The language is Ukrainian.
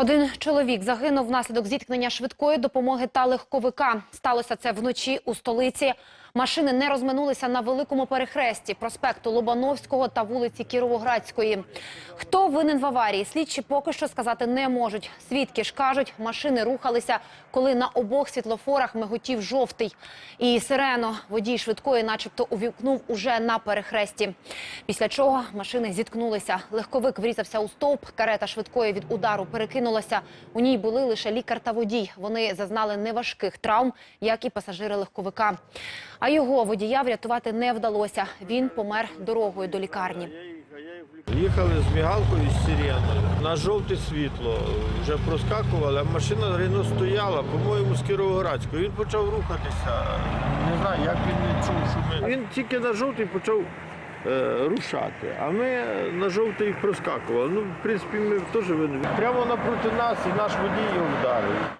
Один чоловік загинув внаслідок зіткнення швидкої допомоги та легковика. Сталося це вночі у столиці. Машини не розминулися на великому перехресті проспекту Лобановського та вулиці Кіровоградської. Хто винен в аварії? Слідчі поки що сказати не можуть. Свідки ж кажуть, машини рухалися, коли на обох світлофорах миготів жовтий. І сирену водій швидкої, начебто, увімкнув уже на перехресті. Після чого машини зіткнулися. Легковик врізався у стовп. Карета швидкої від удару перекинулася. У ній були лише лікар та водій. Вони зазнали неважких травм, як і пасажири легковика. А його водія врятувати не вдалося. Він помер дорогою до лікарні. Їхали з мігалкою і з сиреною. На жовте світло вже проскакували, а машина рівно стояла, по-моєму, з Кіровоградської. Він почав рухатися. Не знаю, як він не чув, що ми. Він тільки на жовтий почав рушати, а ми на жовтий проскакували. Ну, в принципі, ми теж. Прямо напроти нас і наш водій його вдарив.